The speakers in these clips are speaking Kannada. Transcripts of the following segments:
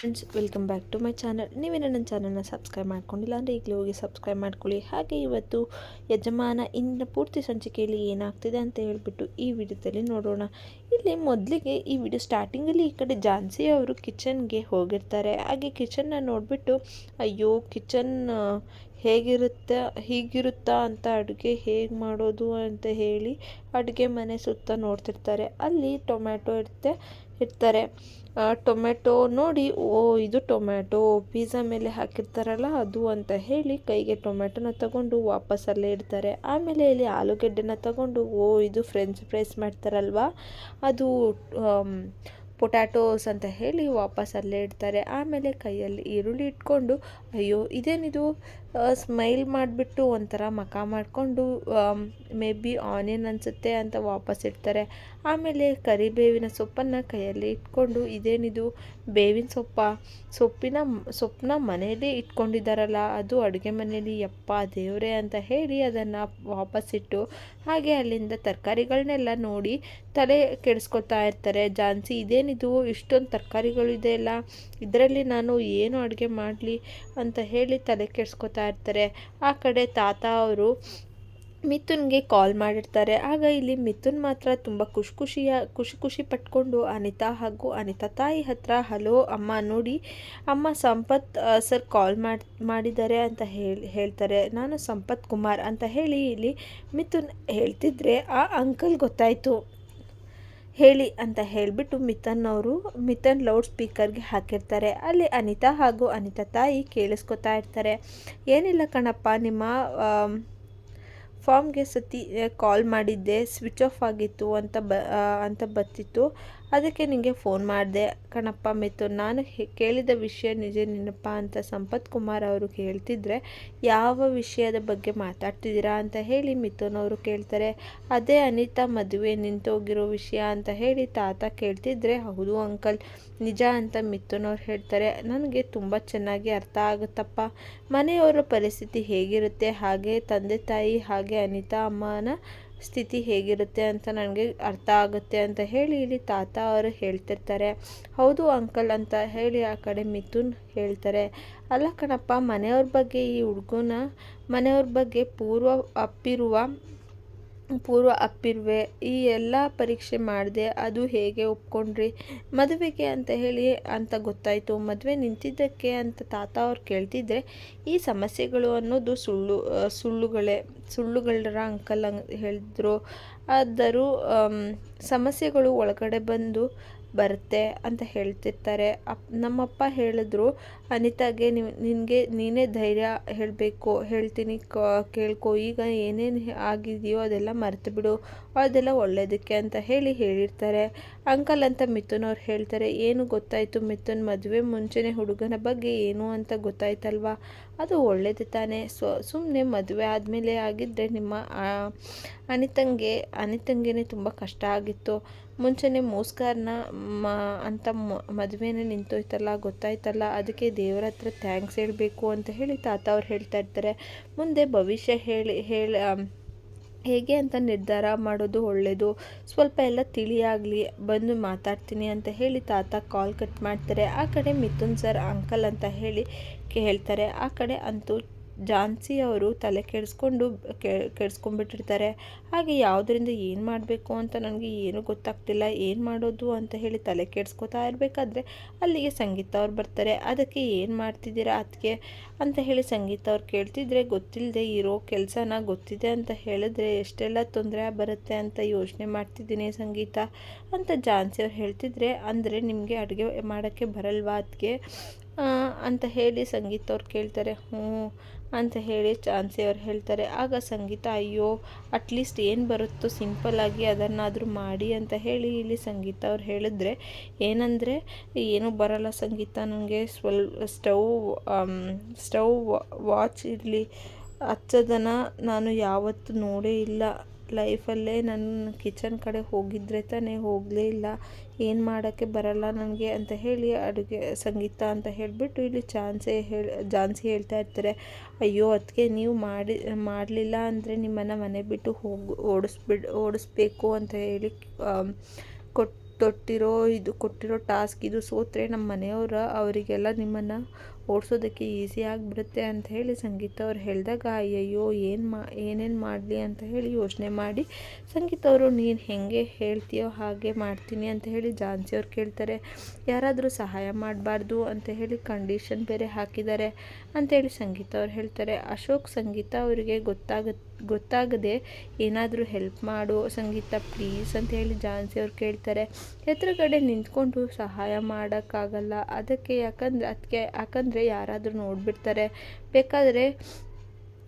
Friends welcome back to my channel ನೀವೇನೋ ನನ್ನ ಚಾನಲ್ನ ಸಬ್ಸ್ಕ್ರೈಬ್ ಮಾಡ್ಕೊಂಡಿಲ್ಲ ಅಂದರೆ ಈಗಲೇ ಹೋಗಿ ಸಬ್ಸ್ಕ್ರೈಬ್ ಮಾಡ್ಕೊಳ್ಳಿ. ಹಾಗೆ ಇವತ್ತು ಯಜಮಾನ ಇಂದಿನ ಪೂರ್ತಿ ಸಂಚಿಕೆಯಲ್ಲಿ ಏನಾಗ್ತಿದೆ ಅಂತ ಹೇಳಿಬಿಟ್ಟು ಈ ವಿಡಿಯೋದಲ್ಲಿ ನೋಡೋಣ. ಇಲ್ಲಿ ಮೊದಲಿಗೆ ಈ ವಿಡಿಯೋ ಸ್ಟಾರ್ಟಿಂಗಲ್ಲಿ ಈ ಕಡೆ ಜಾನ್ಸಿ ಅವರು ಕಿಚನ್ಗೆ ಹೋಗಿರ್ತಾರೆ. ಹಾಗೆ ಕಿಚನ್ನ ನೋಡಿಬಿಟ್ಟು, ಅಯ್ಯೋ ಕಿಚನ್ ಹೇಗಿರುತ್ತೆ, ಹೀಗಿರುತ್ತಾ ಅಂತ ಅಡುಗೆ ಹೇಗೆ ಮಾಡೋದು? ಅಂತ ಹೇಳಿ ಅಡುಗೆ ಮನೆ ಸುತ್ತ ನೋಡ್ತಿರ್ತಾರೆ. ಅಲ್ಲಿ ಟೊಮ್ಯಾಟೊ ಇರುತ್ತೆ ಇರ್ತಾರೆ ಟೊಮೆಟೊ ನೋಡಿ, ಓ, ಇದು ಟೊಮ್ಯಾಟೊ ಪಿಜ್ಜಾ ಮೇಲೆ ಹಾಕಿರ್ತಾರಲ್ಲ ಅದು ಅಂತ ಹೇಳಿ ಕೈಗೆ ಟೊಮೆಟೊನ ತಗೊಂಡು ವಾಪಸ್ ಅಲ್ಲೇ ಇಡ್ತಾರೆ. ಆಮೇಲೆ ಇಲ್ಲಿ ಆಲೂಗೆಡ್ಡೆನ ತಗೊಂಡು, ಓ, ಇದು ಫ್ರೆಂಚ್ ಫ್ರೈಸ್ ಮಾಡ್ತಾರಲ್ವಾ? ಅದು ಪೊಟ್ಯಾಟೋಸ್ ಅಂತ ಹೇಳಿ ವಾಪಸ್ ಅಲ್ಲೇ ಇಡ್ತಾರೆ. ಆಮೇಲೆ ಕೈಯಲ್ಲಿ ಈರುಳ್ಳಿ ಇಟ್ಕೊಂಡು, ಅಯ್ಯೋ, ಇದೇನಿದು? ಸ್ಮೈಲ್ ಮಾಡಿಬಿಟ್ಟು ಒಂಥರ ಮಖ ಮಾಡಿಕೊಂಡು ಮೇ ಬಿ ಆನಿಯನ್ ಅನಿಸುತ್ತೆ ಅಂತ ವಾಪಸ್ ಇಡ್ತಾರೆ. ಆಮೇಲೆ ಕರಿಬೇವಿನ ಸೊಪ್ಪನ್ನು ಕೈಯಲ್ಲಿ ಇಟ್ಕೊಂಡು, ಇದೇನಿದು, ಬೇವಿನ ಸೊಪ್ಪ, ಸೊಪ್ಪಿನ, ಸೊಪ್ಪನ್ನ ಮನೆಯಲ್ಲೇ ಇಟ್ಕೊಂಡಿದ್ದಾರಲ್ಲ, ಅದು ಅಡುಗೆ ಮನೆಯಲ್ಲಿ ಯಪ್ಪ ದೇವರೇ ಅಂತ ಹೇಳಿ ಅದನ್ನು ವಾಪಸ್ ಇಟ್ಟು, ಹಾಗೆ ಅಲ್ಲಿಂದ ತರಕಾರಿಗಳನ್ನೆಲ್ಲ ನೋಡಿ ತಲೆ ಕೆಡಿಸ್ಕೊತಾ ಇರ್ತಾರೆ. ಜಾನ್ಸಿ, ಇದೇನಿದು, ಇಷ್ಟೊಂದು ತರಕಾರಿಗಳು ಇದೆಯಲ್ಲ ಇದರಲ್ಲಿ ನಾನು ಏನು ಅಡುಗೆ ಮಾಡಲಿ ಅಂತ ಹೇಳಿ ತಲೆ ಕೆಡಿಸ್ಕೊತಾ ಇರ್ತಾರೆ. ಆ ಕಡೆ ತಾತ ಅವರು ಮಿಥುನ್ಗೆ ಕಾಲ್ ಮಾಡಿರ್ತಾರೆ. ಆಗ ಇಲ್ಲಿ ಮಿಥುನ್ ಮಾತ್ರ ತುಂಬ ಖುಷಿ ಖುಷಿಯ, ಖುಷಿ ಖುಷಿ ಪಟ್ಕೊಂಡು ಅನಿತಾ ಹಾಗೂ ಅನಿತಾ ತಾಯಿ ಹತ್ರ ಹಲೋ ಅಮ್ಮ, ನೋಡಿ ಅಮ್ಮ ಸಂಪತ್ ಸರ್ ಕಾಲ್ ಮಾಡಿ, ಮಾಡಿದ್ದಾರೆ ಅಂತ ಹೇಳಿ, ಹೇಳ್ತಾರೆ. ನಾನು ಸಂಪತ್ ಕುಮಾರ್ ಅಂತ ಹೇಳಿ ಇಲ್ಲಿ ಮಿಥುನ್ ಹೇಳ್ತಿದ್ರೆ ಆ ಅಂಕಲ್ ಗೊತ್ತಾಯಿತು. ಹೇಳಿ ಅಂತ ಹೇಳಿಬಿಟ್ಟು ಮಿಥನ್ ಅವರು, ಮಿಥನ್ ಲೌಡ್ ಸ್ಪೀಕರ್ಗೆ ಹಾಕಿರ್ತಾರೆ. ಅಲ್ಲಿ ಅನಿತಾ ಹಾಗೂ ಅನಿತಾ ತಾಯಿ ಕೇಳಿಸ್ಕೊತಾ ಇರ್ತಾರೆ. ಏನಿಲ್ಲ ಕಣಪ್ಪ, ನಿಮ್ಮ ಫಾರ್ಮ್ಗೆ ಸತಿ ಕಾಲ್ ಮಾಡಿದ್ದೆ, ಸ್ವಿಚ್ ಆಫ್ ಆಗಿತ್ತು ಅಂತ ಬ ಅಂತ ಬತ್ತಿತ್ತು ಅದಕ್ಕೆ ನಿಮಗೆ ಫೋನ್ ಮಾಡಿದೆ. ಕಣಪ್ಪ, ಮಿಥುನ್, ನಾನು ಕೇಳಿದ ವಿಷಯ ನಿಜ ನಿನ್ನಪ್ಪ ಅಂತ ಸಂಪತ್ ಕುಮಾರ್ ಅವರು ಹೇಳ್ತಿದ್ರೆ ಯಾವ ವಿಷಯದ ಬಗ್ಗೆ ಮಾತಾಡ್ತಿದ್ದೀರಾ ಅಂತ ಹೇಳಿ ಮಿಥುನವರು ಕೇಳ್ತಾರೆ. ಅದೇ ಅನಿತಾ ಮದುವೆ ನಿಂತೋಗಿರೋ ವಿಷಯ ಅಂತ ಹೇಳಿ ತಾತ ಕೇಳ್ತಿದ್ರೆ ಹೌದು ಅಂಕಲ್, ನಿಜ ಅಂತ ಮಿಥುನವ್ರು ಹೇಳ್ತಾರೆ. ನನಗೆ ತುಂಬ ಚೆನ್ನಾಗಿ ಅರ್ಥ ಆಗುತ್ತಪ್ಪ. ಮನೆಯವರ ಪರಿಸ್ಥಿತಿ ಹೇಗಿರುತ್ತೆ? ಹಾಗೆ ತಂದೆ ತಾಯಿ, ಹಾಗೆ ಅನಿತಾ ಅಮ್ಮನ ಸ್ಥಿತಿ ಹೇಗಿರುತ್ತೆ ಅಂತ ನನಗೆ ಅರ್ಥ ಆಗುತ್ತೆ ಅಂತ ಹೇಳಿ ಇಲ್ಲಿ ತಾತ ಅವರು ಹೇಳ್ತಿರ್ತಾರೆ. ಹೌದು ಅಂಕಲ್ ಅಂತ ಹೇಳಿ ಆ ಕಡೆ ಮಿಥುನ್ ಹೇಳ್ತಾರೆ. ಅಲ್ಲ ಕಣಪ್ಪ, ಮನೆಯವ್ರ ಬಗ್ಗೆ ಈ ಹುಡುಗನ ಮನೆಯವ್ರ ಬಗ್ಗೆ ಪೂರ್ವ ಅಪ್ಪಿರುವ ಪೂರ್ವ ಅಪ್ಪಿರುವೆ, ಈ ಎಲ್ಲ ಪರೀಕ್ಷೆ ಮಾಡಿದೆ ಅದು ಹೇಗೆ ಒಪ್ಕೊಂಡ್ರಿ? ಮದುವೆಗೆ ಅಂತ ಹೇಳಿ ಅಂತ ಗೊತ್ತಾಯಿತು. ಮದುವೆ ನಿಂತಿದ್ದಕ್ಕೆ ಅಂತ ತಾತ ಅವ್ರು ಕೇಳ್ತಿದ್ರೆ, ಈ ಸಮಸ್ಯೆಗಳು ಅನ್ನೋದು ಸುಳ್ಳು ಸುಳ್ಳುಗಳೇ, ಸುಳ್ಳುಗಳರ ಅಂಕಲ್ ಹೇಳಿದ್ರು. ಆದರೂ ಸಮಸ್ಯೆಗಳು ಒಳಗಡೆ ಬಂದು ಬರುತ್ತೆ ಅಂತ ಹೇಳ್ತಿರ್ತಾರೆ. ಅಪ್, ನಮ್ಮಪ್ಪ ಹೇಳಿದ್ರು, ಅನಿತಾಗೆ, ನೀವು, ನಿನಗೆ, ನೀನೇ ಧೈರ್ಯ ಹೇಳಬೇಕು. ಹೇಳ್ತೀನಿ ಕೇಳ್ಕೊ. ಈಗ ಏನೇನು ಆಗಿದೆಯೋ ಅದೆಲ್ಲ ಮರೆತು ಬಿಡು. ಅದೆಲ್ಲ ಒಳ್ಳೇದಕ್ಕೆ ಅಂತ ಹೇಳಿ ಹೇಳಿರ್ತಾರೆ. ಅಂಕಲ್ ಅಂತ ಮಿಥುನ್ ಅವ್ರು ಹೇಳ್ತಾರೆ, ಏನು ಗೊತ್ತಾಯಿತು ಮಿಥುನ್ ಮದುವೆ ಮುಂಚೆನೇ ಹುಡುಗನ ಬಗ್ಗೆ ಏನು ಅಂತ ಗೊತ್ತಾಯ್ತಲ್ವಾ? ಅದು ಒಳ್ಳೆಯದು ತಾನೇ. ಸೊ ಸುಮ್ಮನೆ ಮದುವೆ ಆದಮೇಲೆ ಆಗಿದ್ದರೆ ನಿಮ್ಮ ಅನಿತಂಗೆ, ಅನಿತಂಗೆನೇ ತುಂಬ ಕಷ್ಟ ಆಗಿತ್ತು. ಮುಂಚೆನೇ ಮೋಸ್ಕಾರನ, ಮ, ಅಂತ ಮದುವೆನೇ ನಿಂತೋಯ್ತಲ್ಲ, ಗೊತ್ತಾಯ್ತಲ್ಲ, ಅದಕ್ಕೆ ದೇವರ ಹತ್ರ ಥ್ಯಾಂಕ್ಸ್ ಹೇಳಬೇಕು ಅಂತ ಹೇಳಿ ತಾತ ಅವ್ರು ಹೇಳ್ತಾ ಇರ್ತಾರೆ. ಮುಂದೆ ಭವಿಷ್ಯ ಹೇಳಿ ಹೇಳಿ ಹೇಗೆ ಅಂತ ನಿರ್ಧಾರ ಮಾಡೋದು ಒಳ್ಳೆಯದು ಸ್ವಲ್ಪ ಎಲ್ಲ ತಿಳಿಯಾಗಲಿ, ಬಂದು ಮಾತಾಡ್ತೀನಿ ಅಂತ ಹೇಳಿ ತಾತ ಕಾಲ್ ಕಟ್ ಮಾಡ್ತಾರೆ. ಆ ಕಡೆ ಮಿಥುನ್ ಸರ್ ಅಂಕಲ್ ಅಂತ ಹೇಳಿ ಹೇಳ್ತಾರೆ ಆ ಕಡೆ ಅಂತೂ ಜಾನ್ಸಿ ಅವರು ತಲೆ ಕೆಡಿಸ್ಕೊಂಡು ಕೆಡಿಸ್ಕೊಂಡ್ಬಿಟ್ಟಿರ್ತಾರೆ. ಹಾಗೆ ಯಾವುದರಿಂದ ಏನು ಮಾಡಬೇಕು ಅಂತ ನನಗೆ ಏನೂ ಗೊತ್ತಾಗ್ತಿಲ್ಲ. ಏನು ಮಾಡೋದು ಅಂತ ಹೇಳಿ ತಲೆ ಕೆಡಿಸ್ಕೊತಾ ಇರಬೇಕಾದ್ರೆ ಅಲ್ಲಿಗೆ ಸಂಗೀತ ಅವ್ರು ಬರ್ತಾರೆ. ಅದಕ್ಕೆ ಏನು ಮಾಡ್ತಿದ್ದೀರಾ ಅದಕ್ಕೆ ಅಂತ ಹೇಳಿ ಸಂಗೀತ ಅವ್ರು ಕೇಳ್ತಿದ್ರೆ ಗೊತ್ತಿಲ್ಲದೆ ಇರೋ ಕೆಲಸನ ಗೊತ್ತಿದೆ ಅಂತ ಹೇಳಿದ್ರೆ ಎಷ್ಟೆಲ್ಲ ತೊಂದರೆ ಬರುತ್ತೆ ಅಂತ ಯೋಚನೆ ಮಾಡ್ತಿದ್ದೀನಿ ಸಂಗೀತ ಅಂತ ಜಾನ್ಸಿ ಅವ್ರು ಹೇಳ್ತಿದ್ರೆ, ಅಂದರೆ ನಿಮಗೆ ಅಡುಗೆ ಮಾಡೋಕ್ಕೆ ಬರಲ್ವಾ ಅದಕ್ಕೆ ಅಂತ ಹೇಳಿ ಸಂಗೀತ ಅವ್ರು ಕೇಳ್ತಾರೆ, ಹ್ಞೂ ಅಂತ ಹೇಳಿ ಚಾನ್ಸಿ ಅವ್ರು ಹೇಳ್ತಾರೆ. ಆಗ ಸಂಗೀತ, ಅಯ್ಯೋ ಅಟ್ಲೀಸ್ಟ್ ಏನು ಬರುತ್ತೋ ಸಿಂಪಲ್ಲಾಗಿ ಅದನ್ನಾದರೂ ಮಾಡಿ ಅಂತ ಹೇಳಿ ಇಲ್ಲಿ ಸಂಗೀತ ಅವ್ರು ಹೇಳಿದ್ರೆ, ಏನಂದರೆ, ಏನೂ ಬರಲ್ಲ ಸಂಗೀತ ನನಗೆ ಸ್ವಲ್ಪ ಸ್ಟವ್ ಸ್ಟವ್ ವಾಚ್ ಇರಲಿ ಹಚ್ಚೋದನ್ನು ನಾನು ಯಾವತ್ತೂ ನೋಡೇ ಇಲ್ಲ. ಲೈಫಲ್ಲೇ ನಾನು ಕಿಚನ್ ಕಡೆ ಹೋಗಿದ್ರೆ ತಾನೇ ಹೋಗಲೇ ಇಲ್ಲ. ಏನು ಮಾಡೋಕ್ಕೆ ಬರಲ್ಲ ನನಗೆ ಅಂತ ಹೇಳಿ ಅಡುಗೆ ಸಂಗೀತ ಅಂತ ಹೇಳಿಬಿಟ್ಟು ಇಲ್ಲಿ ಚಾನ್ಸೇ ಹೇಳಿ ಜಾನ್ಸಿ ಹೇಳ್ತಾ ಇರ್ತಾರೆ. ಅಯ್ಯೋ ಅದಕ್ಕೆ ನೀವು ಮಾಡಿ, ಮಾಡಲಿಲ್ಲ ಅಂದರೆ ನಿಮ್ಮನ್ನು ಮನೆ ಬಿಟ್ಟು ಹೋಗಿ, ಓಡಿಸ್ಬಿಡ್, ಓಡಿಸ್ಬೇಕು ಅಂತ ಹೇಳಿ ಕೊಟ್ಟು ತೊಟ್ಟಿರೋ ಇದು, ಕೊಟ್ಟಿರೋ ಟಾಸ್ಕ್ ಇದು ಸೋತ್ರೆ ನಮ್ಮ ಮನೆಯವರು, ಅವರಿಗೆಲ್ಲ ನಿಮ್ಮನ್ನು ಓಡಿಸೋದಕ್ಕೆ ಈಸಿ ಆಗಿಬಿಡುತ್ತೆ ಅಂತ ಹೇಳಿ ಸಂಗೀತ ಅವ್ರು ಹೇಳಿದಾಗ, ಅಯ್ಯಯ್ಯೋ, ಏನು ಮಾ, ಏನೇನು ಮಾಡಲಿ? ಅಂತ ಹೇಳಿ ಯೋಚನೆ ಮಾಡಿ, ಸಂಗೀತ ಅವರು, ನೀನು ಹೇಗೆ ಹೇಳ್ತೀಯೋ ಹಾಗೆ ಮಾಡ್ತೀನಿ ಅಂತ ಹೇಳಿ ಜಾನ್ಸಿ ಅವ್ರು ಕೇಳ್ತಾರೆ. ಯಾರಾದರೂ ಸಹಾಯ ಮಾಡಬಾರ್ದು ಅಂತ ಹೇಳಿ ಕಂಡೀಷನ್ ಬೇರೆ ಹಾಕಿದ್ದಾರೆ ಅಂತೇಳಿ ಸಂಗೀತ ಅವ್ರು ಹೇಳ್ತಾರೆ. ಅಶೋಕ್ ಸಂಗೀತ ಅವರಿಗೆ ಗೊತ್ತಾಗ ಗೊತ್ತಾಗದೆ ಏನಾದರೂ ಹೆಲ್ಪ್ ಮಾಡು, ಸಂಗೀತ ಪ್ಲೀಸ್ ಅಂತ ಹೇಳಿ ಜಾನ್ಸಿ ಅವ್ರು ಕೇಳ್ತಾರೆ. ಎದುರುಗಡೆ ನಿಂತ್ಕೊಂಡು ಸಹಾಯ ಮಾಡೋಕ್ಕಾಗಲ್ಲ. ಅದಕ್ಕೆ ಯಾಕಂದ್ರೆ ಅದಕ್ಕೆ ಯಾಕಂದರೆ ಯಾರಾದರೂ ನೋಡಿಬಿಡ್ತಾರೆ. ಬೇಕಾದರೆ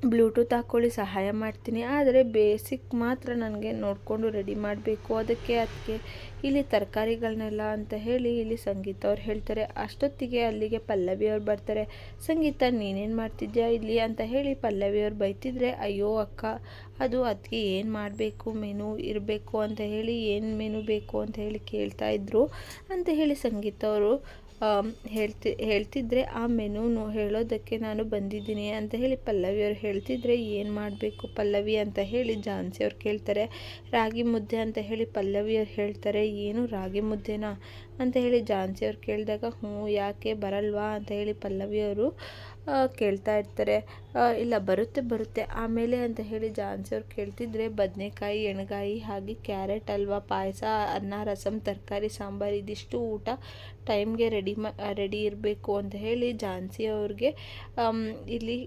ಬ್ಲೂಟೂತ್ ಹಾಕ್ಕೊಳ್ಳಿ, ಸಹಾಯ ಮಾಡ್ತೀನಿ. ಆದರೆ ಬೇಸಿಕ್ ಮಾತ್ರ ನನಗೆ ನೋಡಿಕೊಂಡು ರೆಡಿ ಮಾಡಬೇಕು. ಅದಕ್ಕೆ ಅದಕ್ಕೆ ಇಲ್ಲಿ ತರಕಾರಿಗಳನ್ನೆಲ್ಲ ಅಂತ ಹೇಳಿ ಇಲ್ಲಿ ಸಂಗೀತ ಅವ್ರು ಹೇಳ್ತಾರೆ. ಅಷ್ಟೊತ್ತಿಗೆ ಅಲ್ಲಿಗೆ ಪಲ್ಲವಿ ಅವ್ರು ಬರ್ತಾರೆ. ಸಂಗೀತ, ನೀನೇನು ಮಾಡ್ತಿದ್ಯಾ ಇಲ್ಲಿ ಅಂತ ಹೇಳಿ ಪಲ್ಲವಿ ಅವ್ರು ಬೈತಿದ್ರೆ, ಅಯ್ಯೋ ಅಕ್ಕ, ಅದು ಅದಕ್ಕೆ ಏನು ಮಾಡಬೇಕು? ಮೆನು ಇರಬೇಕು? ಅಂತ ಹೇಳಿ, ಏನು ಮೆನು ಬೇಕು? ಅಂತ ಹೇಳಿ ಕೇಳ್ತಾ ಇದ್ರು. ಅಂತ ಹೇಳಿ ಸಂಗೀತ ಅವರು ಹೇಳ್ತಿ, ಹೇಳ್ತಿದ್ರೆ ಆ ಮೆನು ಹೇಳೋದಕ್ಕೆ ನಾನು ಬಂದಿದ್ದೀನಿ ಅಂತ ಹೇಳಿ ಪಲ್ಲವಿ ಅವ್ರು ಹೇಳ್ತಿದ್ರೆ ಏನು ಮಾಡಬೇಕು ಪಲ್ಲವಿ ಅಂತ ಹೇಳಿ ಝಾನ್ಸಿ ಅವ್ರು ಕೇಳ್ತಾರೆ. ರಾಗಿ ಮುದ್ದೆ ಅಂತ ಹೇಳಿ ಪಲ್ಲವಿ ಅವ್ರು ಹೇಳ್ತಾರೆ. ಏನು ರಾಗಿ ಮುದ್ದೆನಾ? ಅಂತ ಹೇಳಿ ಝಾನ್ಸಿ ಅವ್ರು ಕೇಳಿದಾಗ, ಹ್ಞೂ, ಯಾಕೆ ಬರಲ್ವಾ ಅಂತ ಹೇಳಿ ಪಲ್ಲವಿಯವರು ಕೇಳ್ತಾ ಇರ್ತಾರೆ. ಇಲ್ಲ, ಬರುತ್ತೆ ಬರುತ್ತೆ. ಆಮೇಲೆ ಅಂತ ಹೇಳಿ ಝಾನ್ಸಿ ಅವ್ರು ಕೇಳ್ತಿದ್ರೆ, ಬದನೆಕಾಯಿ, ಎಣ್ಗಾಯಿ ಹಾಗೆ ಕ್ಯಾರೆಟ್ ಅಲ್ವಾ, ಪಾಯಸ, ಅನ್ನ ರಸಮ್ ತರಕಾರಿ, ಸಾಂಬಾರು, ಇದಿಷ್ಟು ಊಟ ಟೈಮ್ಗೆ ರೆಡಿ ಮಾ, ರೆಡಿ ಇರಬೇಕು ಅಂತ ಹೇಳಿ ಝಾನ್ಸಿ ಅವ್ರಿಗೆ ಇಲ್ಲಿ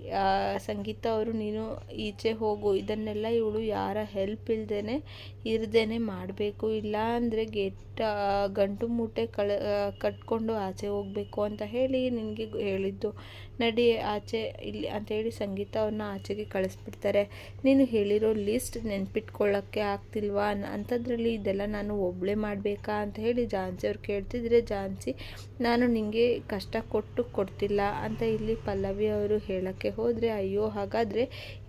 ಸಂಗೀತ ಅವರು, ನೀನು ಈಚೆ ಹೋಗು, ಇದನ್ನೆಲ್ಲ ಇವಳು ಯಾರ ಹೆಲ್ಪ್ ಇಲ್ದೇ ಇರ್ದೇನೆ ಮಾಡಬೇಕು. ಇಲ್ಲ ಅಂದರೆ ಗೇಟ್ ಗಂಟು ಮೂಟೆ ಕಳ ಕಟ್ಕೊಂಡು ಆಚೆ ಹೋಗಬೇಕು ಅಂತ ಹೇಳಿ ನಿನಗೆ ಹೇಳಿದ್ದು. ನಡಿ ಆಚೆ ಇಲ್ಲಿ ಅಂತ ಹೇಳಿ ಆಚೆಗೆ ಕಳಿಸ್ಬಿಡ್ತಾರೆ. ನೀನು ಹೇಳಿರೋ ಲಿಸ್ಟ್ ನೆನ್ಪಿಟ್ಕೊಳ್ಳೋಕ್ಕೆ ಆಗ್ತಿಲ್ವಾ? ಅಂಥದ್ರಲ್ಲಿ ಇದೆಲ್ಲ ನಾನು ಒಬ್ಬಳೇ ಮಾಡಬೇಕಾ ಅಂತ ಹೇಳಿ ಝಾನ್ಸಿ ಅವ್ರು ಕೇಳ್ತಿದ್ರೆ ಝಾನ್ಸಿ ನಾನು ನಿಮಗೆ ಕಷ್ಟ ಕೊಟ್ಟು ಕೊಡ್ತಿಲ್ಲ ಅಂತ ಇಲ್ಲಿ ಪಲ್ಲವಿ ಅವರು ಹೇಳೋಕ್ಕೆ ಹೋದರೆ, ಅಯ್ಯೋ, ಹಾಗಾದರೆ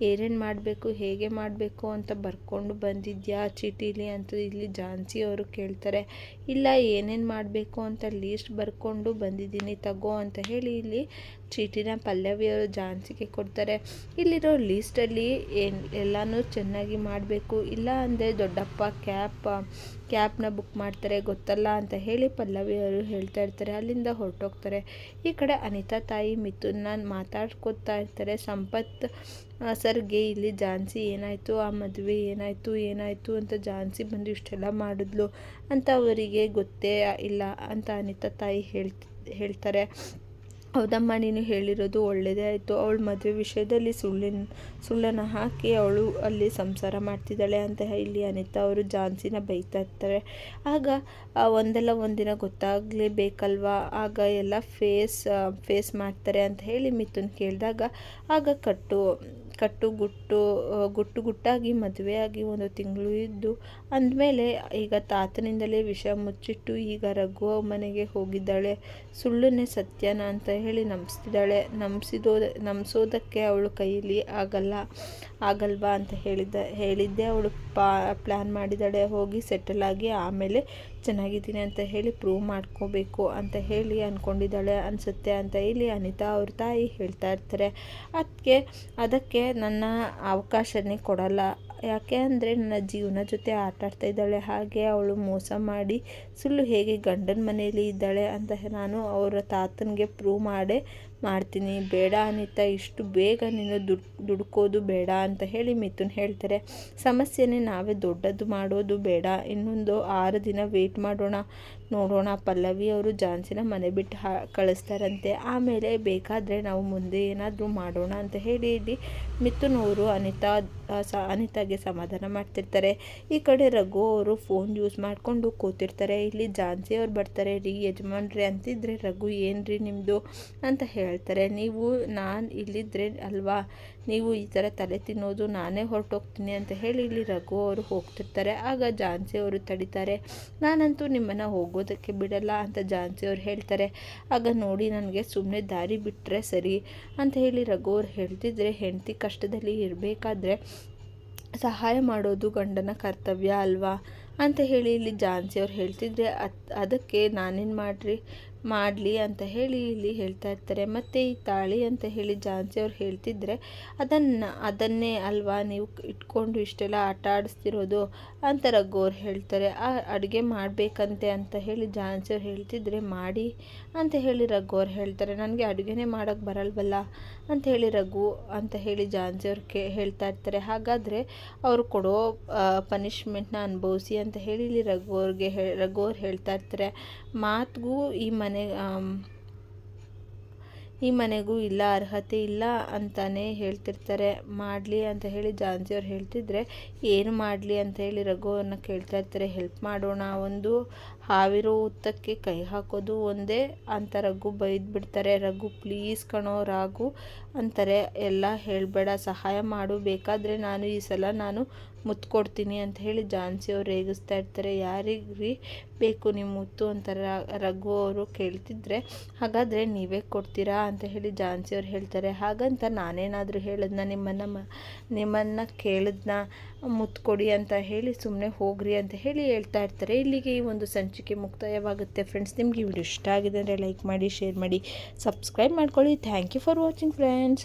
ಏನೇನು ಮಾಡಬೇಕು, ಹೇಗೆ ಮಾಡಬೇಕು ಅಂತ ಬರ್ಕೊಂಡು ಬಂದಿದ್ಯಾ ಚೀಟಿಲಿ? ಅಂತ ಇಲ್ಲಿ ಝಾನ್ಸಿ ಅವರು ಕೇಳ್ತಾರೆ. ಇಲ್ಲ, ಏನೇನು ಮಾಡಬೇಕು ಅಂತ ಲೀಸ್ಟ್ ಬರ್ಕೊಂಡು ಬಂದಿದ್ದೀನಿ. ತಗೋ ಅಂತ ಹೇಳಿ ಇಲ್ಲಿ ಚೀಟಿನ ಪಲ್ಲವಿಯವರು ಝಾನ್ಸಿಗೆ ಕೊಡ್ತಾರೆ. ಇಲ್ಲಿರೋ ಲೀಸ್ಟಲ್ಲಿ ಏನು ಎಲ್ಲನೂ ಚೆನ್ನಾಗಿ ಮಾಡಬೇಕು. ಇಲ್ಲ ಅಂದರೆ ದೊಡ್ಡಪ್ಪ ಕ್ಯಾಪ್ ಕ್ಯಾಬ್ನ ಬುಕ್ ಮಾಡ್ತಾರೆ. ಗೊತ್ತಲ್ಲ ಅಂತ ಹೇಳಿ ಪಲ್ಲವಿಯವರು ಹೇಳ್ತಾ ಇರ್ತಾರೆ. ಅಲ್ಲಿಂದ ಹೊರಟೋಗ್ತಾರೆ. ಈ ಕಡೆ ಅನಿತಾ ತಾಯಿ ಮಿಥುನ್ನ ಮಾತಾಡ್ಕೊತಾ ಇರ್ತಾರೆ. ಸಂಪತ್ ಸರ್ಗೆ ಇಲ್ಲಿ ಝಾನ್ಸಿ ಏನಾಯಿತು? ಆ ಮದುವೆ ಏನಾಯಿತು? ಏನಾಯಿತು? ಅಂತ ಝಾನ್ಸಿ ಬಂದು ಇಷ್ಟೆಲ್ಲ ಮಾಡಿದ್ಲು. ಅಂತ ಅವರಿಗೆ ಗೊತ್ತೇ ಇಲ್ಲ ಅಂತ ಅನಿತಾ ತಾಯಿ ಹೇಳ್ತಿ, ಹೇಳ್ತಾರೆ. ಹೌದಮ್ಮ, ನೀನು ಹೇಳಿರೋದು ಒಳ್ಳೆಯದೇ ಆಯಿತು. ಅವಳ ಮದುವೆ ವಿಷಯದಲ್ಲಿ ಸುಳ್ಳಿನ, ಸುಳ್ಳನ್ನು ಹಾಕಿ ಅವಳು ಅಲ್ಲಿ ಸಂಸಾರ ಮಾಡ್ತಿದ್ದಾಳೆ ಅಂತ ಇಲ್ಲಿ ಅನಿತಾ ಅವರು ಝಾನ್ಸಿನ ಬೈತಾ ಇರ್ತಾರೆ. ಆಗ ಒಂದಲ್ಲ ಒಂದಿನ ಗೊತ್ತಾಗಲೇಬೇಕಲ್ವಾ? ಆಗ ಎಲ್ಲ ಫೇಸ್ ಫೇಸ್ ಮಾಡ್ತಾರೆ ಅಂತ ಹೇಳಿ ಮಿಥುನ್ ಕೇಳಿದಾಗ, ಆಗ ಕಟ್ಟು ಕಟ್ಟು ಗುಟ್ಟು ಗುಟ್ಟು ಗುಟ್ಟಾಗಿ ಮದುವೆಯಾಗಿ ಒಂದು ತಿಂಗಳು ಇದ್ದು, ಅಂದಮೇಲೆ ಈಗ ತಾತನಿಂದಲೇ ವಿಷ ಮುಚ್ಚಿಟ್ಟು ಈಗ ರಘು ಮನೆಗೆ ಹೋಗಿದ್ದಾಳೆ. ಸುಳ್ಳನ್ನೇ ಸತ್ಯನ ಅಂತ ಹೇಳಿ ನಂಬಿಸ್ತಿದ್ದಾಳೆ. ನಂಬಿಸಿದೋ ನಂಬಿಸೋದಕ್ಕೆ ಅವಳು ಕೈಯಲ್ಲಿ ಆಗಲ್ಲ, ಆಗಲ್ವಾ ಅಂತ ಹೇಳಿದ್ದ, ಹೇಳಿದ್ದೆ ಅವಳು ಪಾ ಪ್ಲ್ಯಾನ್ ಮಾಡಿದ್ದಾಳೆ. ಹೋಗಿ ಸೆಟಲ್ ಆಗಿ ಆಮೇಲೆ ಚೆನ್ನಾಗಿದ್ದೀನಿ ಅಂತ ಹೇಳಿ ಪ್ರೂವ್ ಮಾಡ್ಕೋಬೇಕು ಅಂತ ಹೇಳಿ ಅಂದ್ಕೊಂಡಿದ್ದಾಳೆ ಅನಿಸುತ್ತೆ ಅಂತ ಹೇಳಿ ಅನಿತಾ ಅವ್ರ ತಾಯಿ ಹೇಳ್ತಾ ಇರ್ತಾರೆ. ಅದಕ್ಕೆ ಅದಕ್ಕೆ ನನ್ನ ಅವಕಾಶನೇ ಕೊಡಲ್ಲ. ಯಾಕೆ ಅಂದರೆ ನನ್ನ ಜೀವನ ಜೊತೆ ಆಟ ಆಡ್ತಾ ಇದ್ದಾಳೆ, ಹಾಗೆ ಅವಳು ಮೋಸ ಮಾಡಿ ಸುಳ್ಳು ಹೇಗೆ ಗಂಡನ ಮನೆಯಲ್ಲಿ ಇದ್ದಾಳೆ ಅಂತ ನಾನು ಅವರ ತಾತನಿಗೆ ಪ್ರೂವ್ ಮಾಡೇ ಮಾಡ್ತೀನಿ. ಬೇಡ ಅನಿತಾ, ಇಷ್ಟು ಬೇಗ ನೀನು ದುಡ್, ದುಡ್ಕೋದು ಬೇಡ ಅಂತ ಹೇಳಿ ಮಿಥುನ್ ಹೇಳ್ತಾರೆ. ಸಮಸ್ಯೆನೇ ನಾವೇ ದೊಡ್ಡದು ಮಾಡೋದು ಬೇಡ. ಇನ್ನೊಂದು ಆರು ದಿನ ವೇಟ್ ಮಾಡೋಣ. ನೋಡೋಣ, ಪಲ್ಲವಿ ಅವರು ಜಾನ್ಸಿನ ಮನೆ ಬಿಟ್ಟು ಹಾ, ಕಳಿಸ್ತಾರಂತೆ. ಆಮೇಲೆ ಬೇಕಾದರೆ ನಾವು ಮುಂದೆ ಏನಾದರೂ ಮಾಡೋಣ ಅಂತ ಹೇಳಿ ಇಲ್ಲಿ ಮಿಥುನವರು ಅನಿತಾ ಸ, ಅನಿತಾಗೆ ಸಮಾಧಾನ ಮಾಡ್ತಿರ್ತಾರೆ. ಈ ಕಡೆ ರಘು ಅವರು ಫೋನ್ ಯೂಸ್ ಮಾಡಿಕೊಂಡು ಕೂತಿರ್ತಾರೆ. ಇಲ್ಲಿ ಜಾನ್ಸಿ ಅವ್ರು ಬರ್ತಾರೆ, ರೀ, ಯಜಮಾನ್ರಿ ಅಂತಿದ್ರೆ ರಘು ಏನು ರೀ ನಿಮ್ಮದು ಅಂತ ಹೇಳ್ತಾರೆ. ನೀವು ನಾನು ಇಲ್ಲಿದ್ರೆ ಅಲ್ವಾ? ನೀವು ಈ ಥರ ತಲೆ ತಿನ್ನೋದು ನಾನೇ ಹೊರಟೋಗ್ತೀನಿ ಅಂತ ಹೇಳಿ ಇಲ್ಲಿ ರಘು ಅವರು ಹೋಗ್ತಿರ್ತಾರೆ. ಆಗ ಜಾನ್ಸಿ ಅವರು ತಡಿತಾರೆ. ನಾನಂತೂ ನಿಮ್ಮನ್ನು ಹೋಗೋದಕ್ಕೆ ಬಿಡಲ್ಲ ಅಂತ ಜಾನ್ಸಿ ಅವ್ರು ಹೇಳ್ತಾರೆ. ಆಗ ನೋಡಿ ನನಗೆ ಸುಮ್ಮನೆ ದಾರಿ ಬಿಟ್ಟರೆ ಸರಿ ಅಂತ ಹೇಳಿ ರಘು ಅವ್ರು ಹೇಳ್ತಿದ್ರೆ ಹೆಂಡತಿ ಕಷ್ಟದಲ್ಲಿ ಇರಬೇಕಾದ್ರೆ ಸಹಾಯ ಮಾಡೋದು ಗಂಡನ ಕರ್ತವ್ಯ ಅಲ್ವಾ? ಅಂತ ಹೇಳಿ ಇಲ್ಲಿ ಜಾನ್ಸಿ ಅವ್ರು ಹೇಳ್ತಿದ್ರೆ ಅದು ಅದಕ್ಕೆ ನಾನೇನು ಮಾಡ್ರಿ? ಮಾಡಲಿ ಅಂತ ಹೇಳಿ ಇಲ್ಲಿ ಹೇಳ್ತಾ ಇರ್ತಾರೆ. ಮತ್ತು ಈ ತಾಳಿ ಅಂತ ಹೇಳಿ ಝಾನ್ಸಿ ಅವ್ರು ಹೇಳ್ತಿದ್ರೆ, ಅದನ್ನು, ಅದನ್ನೇ ಅಲ್ವಾ ನೀವು ಇಟ್ಕೊಂಡು ಇಷ್ಟೆಲ್ಲ ಆಟ ಆಡಿಸ್ತಿರೋದು? ಅಂತ ರಘು ಹೇಳ್ತಾರೆ. ಆ ಅಡುಗೆ ಮಾಡಬೇಕಂತೆ ಅಂತ ಹೇಳಿ ಝಾನ್ಸಿ ಅವ್ರು ಹೇಳ್ತಿದ್ರೆ ಮಾಡಿ ಅಂತ ಹೇಳಿ ರಘು ಅವ್ರು ಹೇಳ್ತಾರೆ. ನನಗೆ ಅಡುಗೆನೇ ಮಾಡೋಕ್ಕೆ ಬರಲ್ವಲ್ಲ? ಅಂತ ಹೇಳಿ ರಘು ಅಂತ ಹೇಳಿ ಝಾನ್ಸಿ ಅವ್ರು ಕೇ, ಹೇಳ್ತಾ ಇರ್ತಾರೆ. ಹಾಗಾದರೆ ಅವರು ಕೊಡೋ ಪನಿಷ್ಮೆಂಟ್ನ ಅನುಭವಿಸಿ ಅಂತ ಹೇಳಿ ಇಲ್ಲಿ ರಘು ಹೇ ಅವ್ರು ಹೇಳ್ತಾ ಇರ್ತಾರೆ. ಮಾತಿಗೂ ಈ ಮನೆ ಆಮ್, ಈ ಮನೆಗೂ ಇಲ್ಲ ಅರ್ಹತೆ ಇಲ್ಲ ಅಂತಲೇ ಹೇಳ್ತಿರ್ತಾರೆ. ಮಾಡಲಿ ಅಂತ ಹೇಳಿ ಝಾನ್ಸಿ ಅವ್ರು ಹೇಳ್ತಿದ್ರೆ ಏನು ಮಾಡಲಿ ಅಂತ ಹೇಳಿ ರಘು ಅವ್ರನ್ನ ಕೇಳ್ತಾ ಇರ್ತಾರೆ ಹೆಲ್ಪ್ ಮಾಡೋಣ ಒಂದು. ಹಾವಿರೋ ಉತ್ತಕ್ಕೆ ಕೈ ಹಾಕೋದು ಒಂದೇ ಅಂತ ರಘು ಬೈದು ಬಿಡ್ತಾರೆ ರಘು ಪ್ಲೀಸ್ ಕಣೋ ರಾಘು ಅಂತಾರೆ. ಎಲ್ಲ ಹೇಳಬೇಡ ಸಹಾಯ ಮಾಡು. ಬೇಕಾದರೆ ನಾನು ಈ ಸಲ ನಾನು ಮುತ್ತು ಕೊಡ್ತೀನಿ ಅಂತ ಹೇಳಿ ಝಾನ್ಸಿ ಅವ್ರು ರೇಗಿಸ್ತಾ ಇರ್ತಾರೆ. ಯಾರಿಗ್ರಿ ಬೇಕು ನಿಮ್ಮ ಮುತ್ತು ಅಂತ ರಘು ಅವರು ಕೇಳ್ತಿದ್ರೆ, ಹಾಗಾದರೆ ನೀವೇ ಕೊಡ್ತೀರಾ ಅಂತ ಹೇಳಿ ಝಾನ್ಸಿ ಅವ್ರು ಹೇಳ್ತಾರೆ. ಹಾಗಂತ ನಾನೇನಾದರೂ ಹೇಳಿದ್ನ, ನಿಮ್ಮನ್ನು ಮ, ನಿಮ್ಮನ್ನು ಕೇಳಿದ್ನ ಮುತ್ತು ಕೊಡಿ ಅಂತ ಹೇಳಿ ಸುಮ್ಮನೆ ಹೋಗ್ರಿ ಅಂತ ಹೇಳಿ ಹೇಳ್ತಾ ಇರ್ತಾರೆ. ಇಲ್ಲಿಗೆ ಈ ಒಂದು ಸಂಚಿಕೆ ಮುಕ್ತಾಯವಾಗುತ್ತೆ ಫ್ರೆಂಡ್ಸ್. ನಿಮ್ಗೆ ವಿಡಿಯೋ ಇಷ್ಟ ಆಗಿದೆ ಅಂದರೆ ಲೈಕ್ ಮಾಡಿ, ಶೇರ್ ಮಾಡಿ, ಸಬ್ಸ್ಕ್ರೈಬ್ ಮಾಡ್ಕೊಳ್ಳಿ. Thank you for watching friends.